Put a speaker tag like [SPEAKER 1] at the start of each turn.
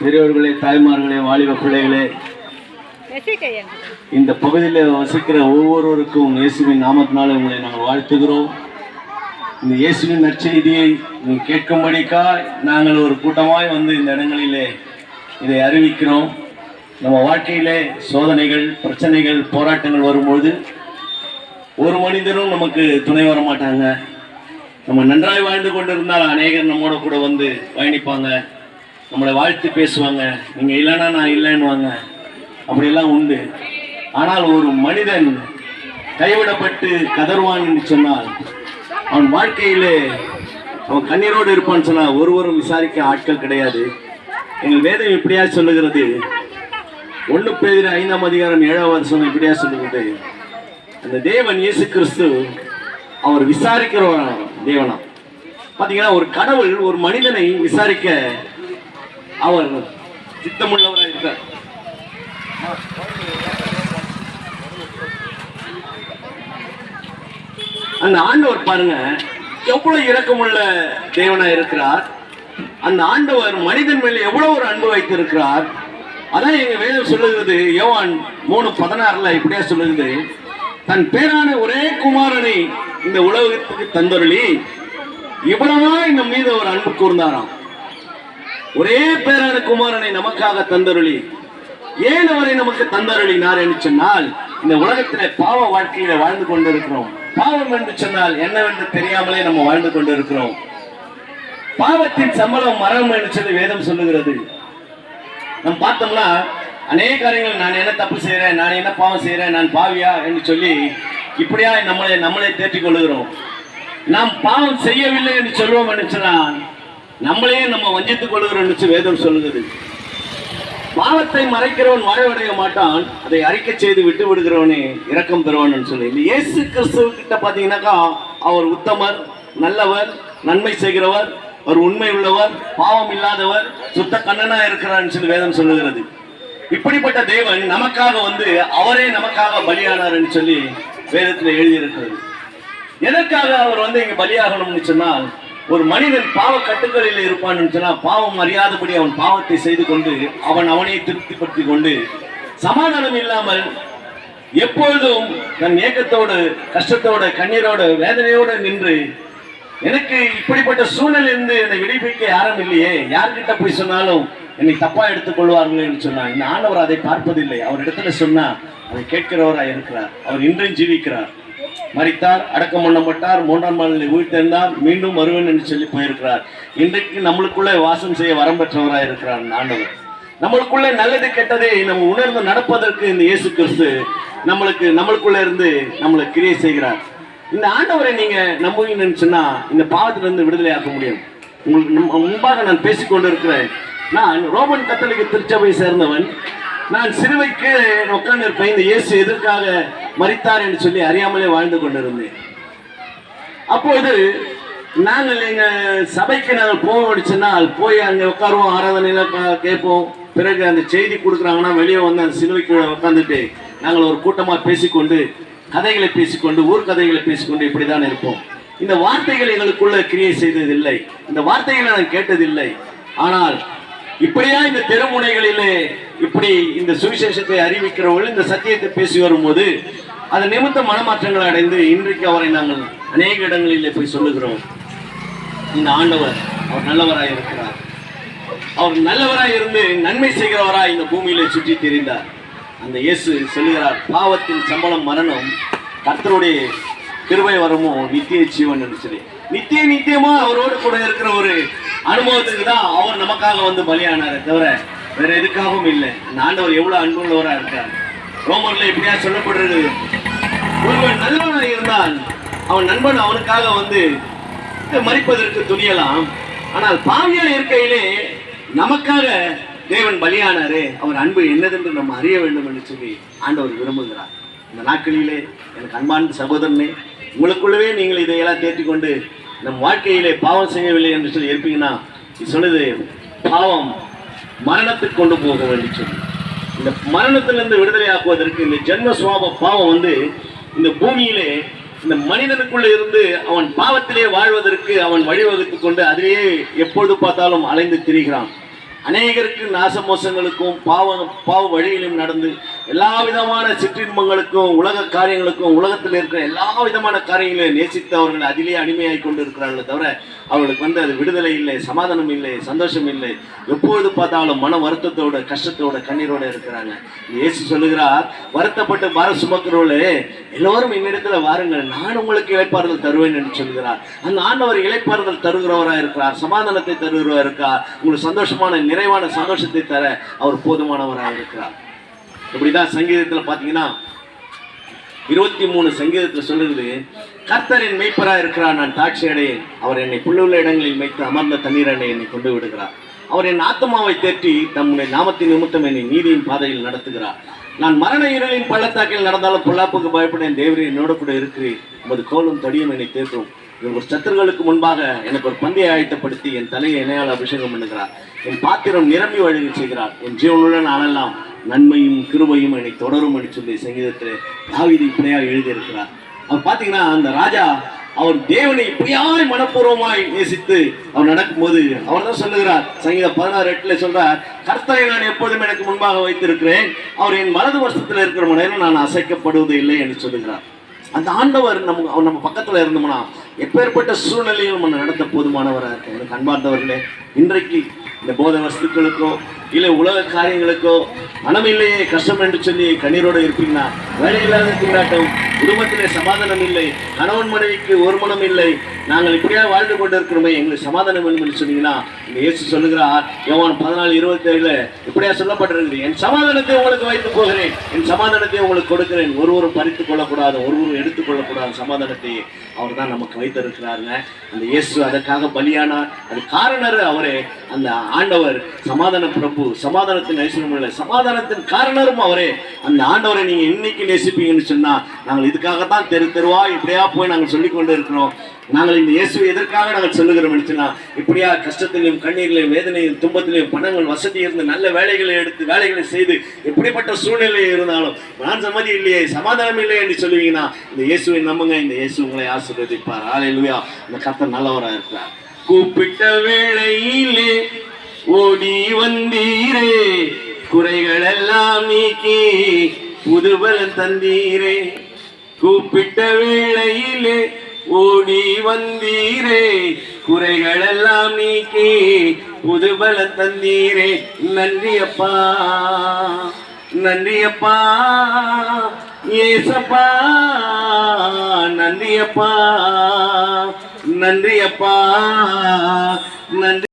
[SPEAKER 1] பெரியவர்களே தாய்மார்களே வாலிப பிள்ளைகளே இந்த பகுதியில் வசிக்கிற ஒவ்வொருவருக்கும் இயேசுவின் நாமத்தினால உங்களை நாங்கள் வாழ்த்துகிறோம். இந்த இயேசுவின் நற்செய்தியை கேட்கும்படிக்கா நாங்கள் ஒரு கூட்டமாய் வந்து இந்த இடங்களிலே இதை அறிவிக்கிறோம். நம்ம வாழ்க்கையிலே சோதனைகள் பிரச்சனைகள் போராட்டங்கள் வரும்போது ஒரு மனிதரும் நமக்கு துணை வர மாட்டாங்க நம்ம நன்றாய் வாழ்ந்து கொண்டிருந்தால் அநேகர் நம்மோட கூட வந்து பயணிப்பாங்க. நம்மளை வாழ்த்து பேசுவாங்க. நீங்கள் இல்லைன்னா நான் இல்லைன்னுவாங்க. அப்படியெல்லாம் உண்டு. ஆனால் ஒரு மனிதன் கைவிடப்பட்டு கதறுவான் என்று சொன்னால் அவன் வாழ்க்கையிலே அவன் கண்ணீரோடு இருப்பான்னு சொன்னால் ஒருவரும் விசாரிக்க ஆட்கள் கிடையாது. எங்கள் வேதம் இப்படியா சொல்லுகிறது? ஒன்று பேர் ஐந்தாம் அதிகாரம் ஏழாம் வருஷம் இப்படியா சொல்லுகிறது? அந்த தேவன் இயேசு கிறிஸ்து அவர் விசாரிக்கிறவரான தேவனா பார்த்தீங்கன்னா ஒரு கடவுள் ஒரு மனிதனை விசாரிக்க அவர் சித்தமுள்ளவராக இருக்கார். அந்த ஆண்டவர் பாருங்க எவ்வளவு இரக்கமுள்ள தேவனா இருக்கிறார். அந்த ஆண்டவர் மனிதன் மேல எவ்வளவு ஒரு அன்பு வைத்திருக்கிறார். அதான் எங்க வேதம் சொல்லுகிறது யோவான் மூணு பதினாறுல இப்படியா சொல்லுகிறது தன் பேரான ஒரே குமாரனை இந்த உலகத்துக்கு தந்தொருளி இவ்வளவா இந்த மீது ஒரு அன்பு கூர்ந்தாராம். ஒரே பேரான குமாரனை நமக்காக தந்தருளி. ஏன் அவரை நமக்கு தந்தருளினார் என்று சொன்னால் இந்த உலகத்திலே பாவ வாழ்க்கையில வாழ்ந்து கொண்டிருக்கிறோம். பாவம் என்று சொன்னால் என்னவென்று தெரியாமலே நம்ம வாழ்ந்து கொண்டிருக்கிறோம். பாவத்தின் சம்பளம் மரணம் என்று சொல்லி வேதம் சொல்லுகிறது. நம்ம பார்த்தோம்னா அநேக காரியங்கள் நான் என்ன தப்பு செய்கிறேன் நான் என்ன பாவம் செய்கிறேன் நான் பாவியா என்று சொல்லி இப்படியா நம்மளை நம்மளே தேற்றிக் கொள்ளுகிறோம். நாம் பாவம் செய்யவில்லை என்று சொல்வோம் என்று சொன்னால் நம்மளையும் நம்ம வஞ்சித்துக் கொள்கிறோம் வேதம் சொல்லுகிறது. பாவத்தை மறைக்கிறவன் மறைவடைய மாட்டான் அதை அறிக்கை செய்து விட்டு விடுகிறவனே இரக்கம் பெறுவான் சொல்லி. இந்த இயேசு கிறிஸ்துவ கிட்ட பாத்தீங்கன்னாக்கா அவர் உத்தமர் நல்லவர் நன்மை செய்கிறவர் அவர் உண்மை உள்ளவர் பாவம் இல்லாதவர் சுத்த கண்ணனா இருக்கிறான்னு சொல்லி வேதம் சொல்லுகிறது. இப்படிப்பட்ட தேவன் நமக்காக வந்து அவரே நமக்காக பலியானார் என்று சொல்லி வேதத்தில் எழுதியிருக்கிறது. எதற்காக அவர் வந்து இங்க பலியாகணும்னு சொன்னால் ஒரு மனிதன் பாவ கட்டுக்களில் இருப்பான் சொன்னால் பாவம் அறியாதபடி அவன் பாவத்தை செய்து கொண்டு அவன் அவனை திருப்திப்படுத்தி கொண்டு சமாதானம் இல்லாமல் எப்பொழுதும் தன் ஏக்கத்தோடு கஷ்டத்தோடு கண்ணீரோடு வேதனையோடு நின்று எனக்கு இப்படிப்பட்ட சூழ்நிலை இருந்து என்னை விடுவிக்க யாரும் இல்லையே. யார்கிட்ட போய் சொன்னாலும் என்னை தப்பா எடுத்துக்கொள்வார்கள் என்று சொன்னார். இந்த ஆண்டவர் அதை பார்ப்பதில்லை. அவர் இடத்துல சொன்னா அதை கேட்கிறவராக இருக்கிறார். அவர் இன்றும் ஜீவிக்கிறார். மறித்தார் அடக்கம் பண்ணப்பட்டார் மூன்றாம் நாளில் உயிர்த்தெழுந்தார் மீண்டும் வருவேன் என்று சொல்லி போயிருக்கிறார். இன்றைக்கு நம்மளுக்குள்ளே வாசம் செய்ய வரம் பெற்றவராக இருக்கிறார் ஆண்டவர். நம்மளுக்குள்ளே நல்லது கெட்டதை நம்ம உணர்ந்து நடப்பதற்கு இந்த இயேசு கிறிஸ்து நம்மளுக்கு நம்மளுக்குள்ள இருந்து நம்மளை கிரியை செய்கிறார். இந்த ஆண்டவரை நீங்க நம்புவீங்கன்னு சொன்னா இந்த பாவத்திலிருந்து விடுதலை ஆக்க முடியும். உங்களுக்கு முன்பாக நான் பேசிக்கொண்டு கொண்டிருக்கிறேன் நான் ரோமன் கத்தலிக்க திருச்சபை சேர்ந்தவன். நான் சிறுவைக்கு உட்கார்ந்து இருப்பேன் இந்த இயேசு எதற்காக மறித்தார் என்று சொல்லி அறியாமலே வாழ்ந்து கொண்டிருந்தேன். அப்போது நாங்கள் எங்கள் சபைக்கு நாங்கள் போக சொன்னால் போய் அங்கே உட்காருவோம் ஆராதனையில கேட்போம். பிறகு அந்த செய்தி கொடுக்குறாங்கன்னா வெளியே வந்து அந்த சிலுவைக்கு உட்காந்துட்டு நாங்கள் ஒரு கூட்டமாக பேசிக்கொண்டு கதைகளை பேசிக்கொண்டு ஊர் கதைகளை பேசிக்கொண்டு இப்படிதான் இருப்போம். இந்த வார்த்தைகள் எங்களுக்குள்ள கிரியை செய்ததில்லை. இந்த வார்த்தைகளை நான் கேட்டதில்லை. ஆனால் இப்படியா இந்த தெருமுனைகளிலே இப்படி இந்த சுவிசேஷத்தை அறிவிக்கிறவர்கள் இந்த சத்தியத்தை பேசி வரும்போது அது நிமித்த மனமாற்றங்கள் அடைந்து இன்றைக்கு அவரை நாங்கள் அநேக இடங்களிலே போய் சொல்லுகிறோம். இந்த ஆண்டவர் அவர் நல்லவராய் இருக்கிறார். அவர் நல்லவராய் இருந்து நன்மை செய்கிறவராய் இந்த பூமியிலே சுற்றி தெரிந்தார். அந்த இயேசு சொல்லுகிறார் பாவத்தின் சம்பளம் மரணம் கர்த்தருடைய கிருபை வரமோ? நித்திய ஜீவன் என்று சொல்லி. நித்திய நித்தியமா அவரோடு கூட இருக்கிற ஒரு அனுபவத்துக்கு தான் அவர் நமக்காக வந்து பலியானாரே தவிர வேற எதுக்காகவும் இல்லை. அந்த ஆண்டவர் எவ்வளவு அன்புள்ளவராக இருக்கார். ரோமர்ல எப்படியா சொல்லப்படுறது? ஒருவன் நல்லவனாக இருந்தால் அவன் நண்பன் அவனுக்காக வந்து மறிப்பதற்கு துணியலாம். ஆனால் பாவியா இருக்கையிலே நமக்காக தேவன் பலியானாரே. அவர் அன்பு என்னதென்று நம்ம அறிய வேண்டும் என்று சொல்லி ஆண்டவர் விரும்புகிறார். இந்த நாட்களிலே எனக்கு அன்பான சகோதரனே உங்களுக்குள்ளவே நீங்கள் இதையெல்லாம் தேற்றிக்கொண்டு நம் வாழ்க்கையிலே பாவம் செய்யவில்லை என்று சொல்லி இருப்பீங்கன்னா சொன்னது சொல்லுது பாவம் மரணத்துக்கு கொண்டு போக வேண்டும் சொல்லி. இந்த மரணத்திலிருந்து விடுதலை ஆக்குவதற்கு இந்த ஜென்ம சுவாப பாவம் வந்து இந்த பூமியிலே இந்த மனிதனுக்குள்ள இருந்து அவன் பாவத்திலே வாழ்வதற்கு அவன் வழிவகுத்து கொண்டு அதிலேயே எப்பொழுது பார்த்தாலும் அலைந்து திரிகிறான். அநேகருக்கு நாசமோசங்களுக்கும் பாவ பாவ வழியிலும் நடந்து எல்லா விதமான சிற்றின்பங்களுக்கும் உலக காரியங்களுக்கும் உலகத்தில் இருக்கிற எல்லா விதமான காரியங்களையும் நேசித்து அவர்கள் அதிலே அடிமையாய் கொண்டு இருக்கிறார்களே தவிர அவர்களுக்கு வந்து அது விடுதலை இல்லை சமாதானம் இல்லை சந்தோஷம் இல்லை. எப்பொழுது பார்த்தாலும் மன வருத்தத்தோட கஷ்டத்தோட கண்ணீரோட இருக்கிறாங்க. இயேசு சொல்லுகிறார் வருத்தப்பட்டு பார சுமக்கிறவர்களே எல்லோரும் என்னிடத்துல வாருங்கள். நான் உங்களுக்கு இழைப்பாறுதல் தருவேன் என்று சொல்கிறார் அந்த ஆண்டவர் இழைப்பாறுதல் தருகிறவராக இருக்கிறார் சமாதானத்தை தருகிறவராக இருக்கார் உங்களுக்கு சந்தோஷமான நிறைவான சந்தோஷத்தை தர அவர் போதுமானவராக இருக்கிறார். இப்படிதான் சங்கீதத்தில் பார்த்தீங்கன்னா இருபத்தி மூணு சங்கீதத்தில் சொல்லுது கர்த்தரின் மெய்ப்பராக இருக்கிறார். நான் சாட்சி அடையேன். அவர் என்னை புள்ளுள்ள இடங்களில் வைத்து அமர்ந்த தண்ணீர் என்னை கொண்டு விடுகிறார். அவர் என் ஆத்மாவை தேற்றி தம்முடைய நாமத்தின் நிமித்தம் என்னை நீதியின் பாதையில் நடத்துகிறார். நான் மரண இருளின் பள்ளத்தாக்கில் நடந்தாலும் பொல்லாப்புக்கு பயப்படேன் தேவரே என்னோட கூட இருக்கிறேன் உமது கோலும் தடியும் என்னை தேற்றும். இவர் ஒரு சத்துருகளுக்கு முன்பாக எனக்கு ஒரு பந்தையை ஆயத்தப்படுத்தி என் தலையை இணையால் அபிஷேகம் பண்ணுகிறார். என் பாத்திரம் நிரம்பி வழங்கி செய்கிறார். என் ஜீவனுடன் நாளெல்லாம் நன்மையும் கிருபையும் என்னை தொடரும் என்று சொல்லி சங்கீதத்தில் தாவிதி இப்படியாக எழுதியிருக்கிறார். அவர் பார்த்தீங்கன்னா அந்த ராஜா அவர் தேவனை இப்படியாய் மனப்பூர்வமாய் நேசித்து அவர் நடக்கும்போது அவர் தான் சொல்லுகிறார் சங்கீத பதினாறு எட்டுல சொல்றார் கர்த்தரை நான் எப்போதும் எனக்கு முன்பாக வைத்திருக்கிறேன். அவர் என் வலது வருஷத்தில் இருக்கிற நேரம் நான் அசைக்கப்படுவது இல்லை என்று சொல்லுகிறார். அந்த ஆண்டவர் நம்ம அவர் நம்ம பக்கத்தில் இருந்தோம்னா எப்பேற்பட்ட சூழ்நிலையும் நம்ம நடத்த போதுமானவராக இருக்கும் எனக்கு அன்பார்ந்தவர்களே இன்றைக்கு இந்த போதை வஸ்துக்களுக்கோ இல்லை உலக காரியங்களுக்கோ மனம் இல்லையே கஷ்டம் என்று சொல்லி கண்ணீரோடு இருப்பீங்கன்னா வேலை இல்லாத திண்டாட்டம் குடும்பத்திலே சமாதானம் இல்லை கணவன் மனைவிக்கு ஒரு மனம் இல்லை நாங்கள் இப்படியா வாழ்ந்து கொண்டு இருக்கிறோமே எங்களுக்கு சமாதானம் வேணும் என்று சொன்னீங்கன்னா இந்த இயேசு சொல்லுகிறார் யோவான் பதினாலு இருபத்தேழுல இப்படியா சொல்லப்பட்டிருக்கிறது என் சமாதானத்தை உங்களுக்கு வைத்து போகிறேன் என் சமாதானத்தை உங்களுக்கு கொடுக்கிறேன். ஒருவரும் பறித்துக் கொள்ளக்கூடாது ஒருவரும் எடுத்துக் கொள்ளக்கூடாது சமாதானத்தை அவர் தான் நமக்கு வைத்திருக்கிறாருங்க. அந்த இயேசு அதற்காக பலியானார். அது காரணர் அவரே. அந்த ஆண்டவர் சமாதான அன்பு சமாதானத்தின் ஐஸ்வரம் இல்லை சமாதானத்தின் காரணரும் அவரே. அந்த ஆண்டவரை நீங்க இன்னைக்கு நேசிப்பீங்கன்னு சொன்னா நாங்கள் இதுக்காகத்தான் தெரு தெருவா இப்படியா போய் நாங்கள் சொல்லிக் கொண்டு இருக்கிறோம். நாங்கள் இந்த இயேசுவை எதற்காக நாங்கள் சொல்லுகிறோம் நினைச்சுன்னா இப்படியா கஷ்டத்திலையும் கண்ணீரிலையும் வேதனையும் துன்பத்திலையும் பணங்கள் வசதி இருந்து நல்ல வேலைகளை எடுத்து வேலைகளை செய்து எப்படிப்பட்ட சூழ்நிலை இருந்தாலும் நான் சம்மதி இல்லையே சமாதானம் இல்லை என்று சொல்லுவீங்கன்னா இந்த இயேசுவை நம்புங்க இந்த இயேசு உங்களை ஆசீர்வதிப்பார். ஆலையிலுயா இந்த கத்தை நல்லவராக இருக்கிறார் கூப்பிட்ட வேளையிலே ஓடி வந்தீரே. குறைகள் எல்லாம் நீக்கி புதுபலன் தந்தீரே. கூப்பிட்ட வேளையிலே ஓடி வந்தீரே. குறைகள் எல்லாம் நீக்கி புதுபல தந்தீரே. நன்றி அப்பா நன்றி அப்பா ஏசப்பா நன்றி அப்பா நன்றி அப்பா நன்றி